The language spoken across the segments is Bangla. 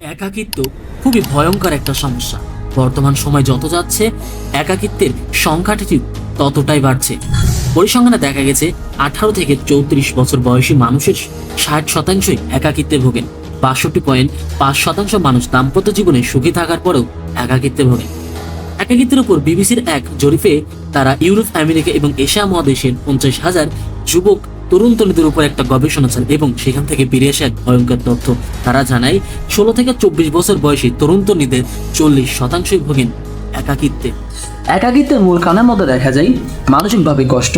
একাকিত্ব খুবই ভয়ঙ্কর একটা সমস্যা। বর্তমান সময় যত যাচ্ছে, একাকিত্বের সংখ্যাটি ততটাই বাড়ছে। পরিসংখ্যানে দেখা গেছে, আঠারো থেকে চৌত্রিশ বছর বয়সী মানুষের ষাট শতাংশই একাকিত্বে ভোগেন। বাষট্টি পয়েন্ট পাঁচ শতাংশ মানুষ দাম্পত্য জীবনে সুখী থাকার পরেও একাকিত্বে ভোগেন। একাকিত্বের উপর বিবিসির এক জরিপে তারা ইউরোপ, আমেরিকা এবং এশিয়া মহাদেশের পঞ্চাশ হাজার যুবক তরুণ তরুণীদের উপর একটা গবেষণা চাল এবং সেখান থেকে বেরিয়ে আসে এক ভয়ঙ্কর তথ্য। তারা জানায় ষোলো থেকে চব্বিশ বছর বয়সী তরুণ তরুণীদের চল্লিশ শতাংশই ভোগেন একাকিত্বে। একাকিত্বের মূল কারণের মধ্যে দেখা যায় মানসিকভাবে কষ্ট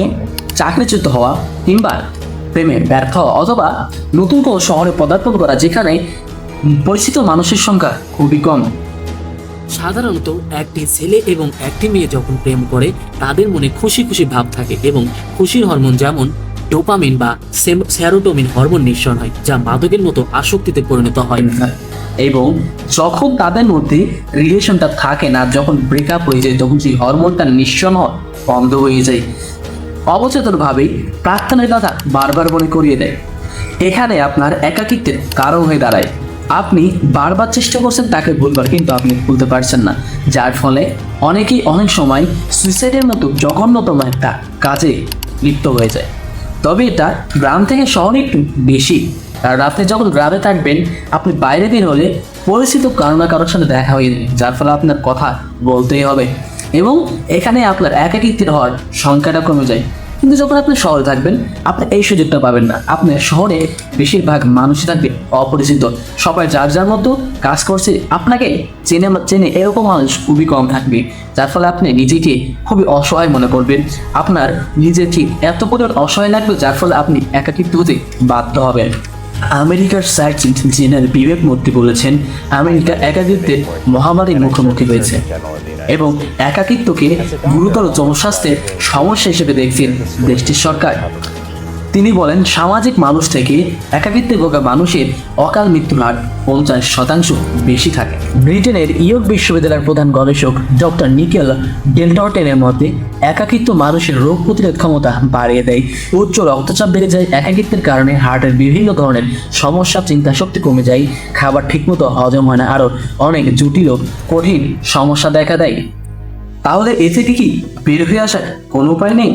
চাকরিচ্যুত হওয়া কিংবা প্রেমে ব্যর্থ অথবা নতুন কোনো শহরে পদার্পণ করা যেখানে পরিচিত মানুষের সংখ্যা খুবই কম। সাধারণত একটি ছেলে এবং একটি মেয়ে যখন প্রেম করে তাদের মনে খুশি খুশি ভাব থাকে এবং খুশির হরমোন যেমন ডোপামিন বা স্যারোটোমিন হরমোন নিঃসরণ হয়, যা মাদকের মতো আসক্তিতে পরিণত হয়। এবং যখন তাদের মধ্যে রিলেশনটা থাকে না, যখন ব্রেকআপ হয়ে যায়, তখন সেই হরমোনটা নিঃসরণ বন্ধ হয়ে যায়। অবচেতনভাবেই প্রার্থনার কথা বারবার মনে করিয়ে দেয়, এখানে আপনার একাকিত্বের কারণ হয়ে দাঁড়ায়। আপনি বারবার চেষ্টা করছেন তাকে ভুলবার, কিন্তু আপনি ভুলতে পারছেন না। যার ফলে অনেকেই অনেক সময় সুইসাইডের মতো জঘন্যতম একটা কাজে লিপ্ত হয়ে যায়। তবে এটা গ্রাম থেকে শহরে একটু বেশি। কারণ আপনি যখন গ্রামে থাকবেন, আপনি বাইরে বের হলে পরিচিত কারও না কারোর সাথে দেখা হয়ে যাবে, যার ফলে আপনার কথা বলতেই হবে। এবং এখানে আপনার একাকিত্বের হওয়ার সংখ্যাটা কমে যায়। কিন্তু যখন আপনি শহরে থাকবেন, আপনি এই সুযোগটা পাবেন না। আপনার শহরে বেশিরভাগ মানুষই থাকবে অপরিচিত। সবাই যার যার মতো কাজ করছে, আপনাকে চেনে চেনে এরকম মানুষ খুবই কম থাকবে। যার ফলে আপনি নিজেকে খুবই অসহায় মনে করবেন। আপনার নিজের ঠিক এত পরিমাণ অসহায় লাগবে, যার ফলে আপনি একাকিত্ব হতে বাধ্য হবেন। আমেরিকার সার্জন জেনারেল বিবেক মূর্তি বলেছেন, আমেরিকা একাকিত্বের মহামারীর মুখোমুখি হয়েছে। এবং একাকিত্বকে গুরুতর জনস্বাস্থ্যের সমস্যা হিসেবে দেখছেন দেশটির সরকার। তিনি বলেন, সামাজিক মানুষ থেকে একাকিত্বে ভোগা মানুষের অকাল মৃত্যুর হার পঞ্চাশ শতাংশ বেশি থাকে। ব্রিটেনের ইয়র্ক বিশ্ববিদ্যালয়ের প্রধান গবেষক ডক্টর নিকেল ডেলটর্টেনের মতে, একাকিত্ব মানুষের রোগ প্রতিরোধ ক্ষমতা বাড়িয়ে দেয়। উচ্চ রক্তচাপ বেড়ে যায়, একাকিত্বের কারণে হার্টের বিভিন্ন ধরনের সমস্যা, চিন্তা শক্তি কমে যায়, খাবার ঠিকমতো হজম হয় না, আরও অনেক জটিল কঠিন সমস্যা দেখা দেয়। তাহলে এ থেকে কি বের হয়ে আসার কোনো উপায় নেই?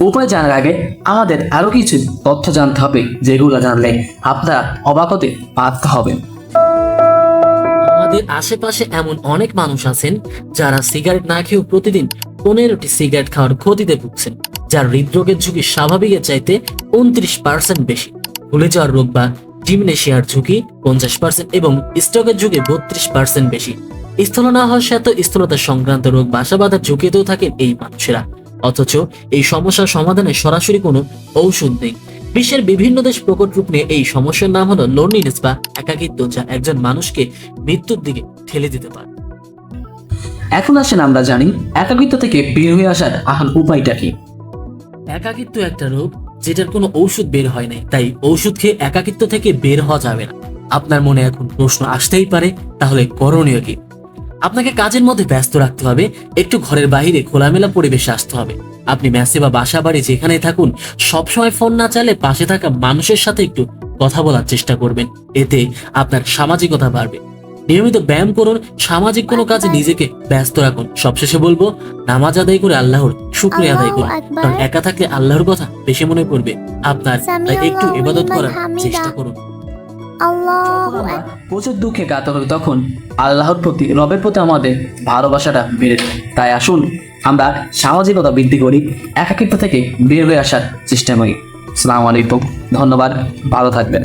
উপায় জানার আগে আমাদের আরও কিছু তথ্য জানতে হবে যেগুলো জানলে আপনারা অবাক হতে বাধ্য হবেন। আমাদের আশেপাশে এমন অনেক মানুষ আছেন যারা সিগারেট না খেয়েও প্রতিদিন পনেরোটি সিগারেট খাওয়ার ক্ষতিতে ভুগছেন, যার হৃদরোগের ঝুঁকি স্বাভাবিকের চাইতে উনত্রিশ পার্সেন্ট বেশি। ভুলে যাওয়ার রোগ বা ডিমনেশিয়ার ঝুঁকি পঞ্চাশ পার্সেন্ট এবং স্ট্রোকের ঝুঁকি বত্রিশ পার্সেন্ট বেশি। স্থলনা হওয়ার সাথে স্থলতা সংক্রান্ত রোগ বাসা বাঁধার ঝুঁকিতেও থাকেন এই মানুষেরা। অথচ এই সমস্যার সমাধানে সরাসরি কোনো ঔষধ নেই। বিশ্বের বিভিন্ন দেশ প্রকট রূপ নিয়ে এই সমস্যার নাম হলো লোনলিনেস বা একাকিত্ব যা একজন মানুষকে মৃত্যুর দিকে ঠেলে দিতে পারে। এখন আসেন আমরা জানি একাকিত্ব থেকে বের হয়ে আসার আহান উপায়টা কি? একাকিত্ব একটা রোগ যেটার কোনো ঔষধ বের হয় নাই তাই ঔষধ খেয়ে একাকিত্ব থেকে বের হওয়া যাবে না। আপনার মনে এখন প্রশ্ন আসতেই পারে তাহলে করণীয় কি? আপনাকে কাজের মধ্যে ব্যস্ত রাখতে হবে একটু ঘরের বাইরে খোলামেলা পরিবেশে আসতে হবে। আপনি মেসে বা বাসা বাড়ি যেখানেই থাকুন সবসময় ফোন না চালে পাশে থাকা মানুষের সাথে একটু কথা বলার চেষ্টা করবেন। এতে আপনার সামাজিকতা বাড়বে। নিয়মিত ব্যায়াম করুন সামাজিক কোনো কাজে নিজেকে ব্যস্ত রাখুন। সবশেষে বলব নামাজ আদায় করে আল্লাহর শুক্রিয়া আদায় করুন। কারণ একা থাকলে আল্লাহর কথা বেশি মনে পড়বে। আপনার তাই একটু ইবাদত করার চেষ্টা করুন। আল্লাহু প্রচুর দুঃখে কাতর হবে তখন আল্লাহর প্রতি রবের প্রতি আমাদের ভালোবাসাটা বেড়ে যায়। তাই আসুন আমরা সামাজিকতা বৃদ্ধি করি একাকিত্ব থেকে বের হয়ে আসার চেষ্টা করি। সালাম আলাইকুম। ধন্যবাদ। ভালো থাকবেন।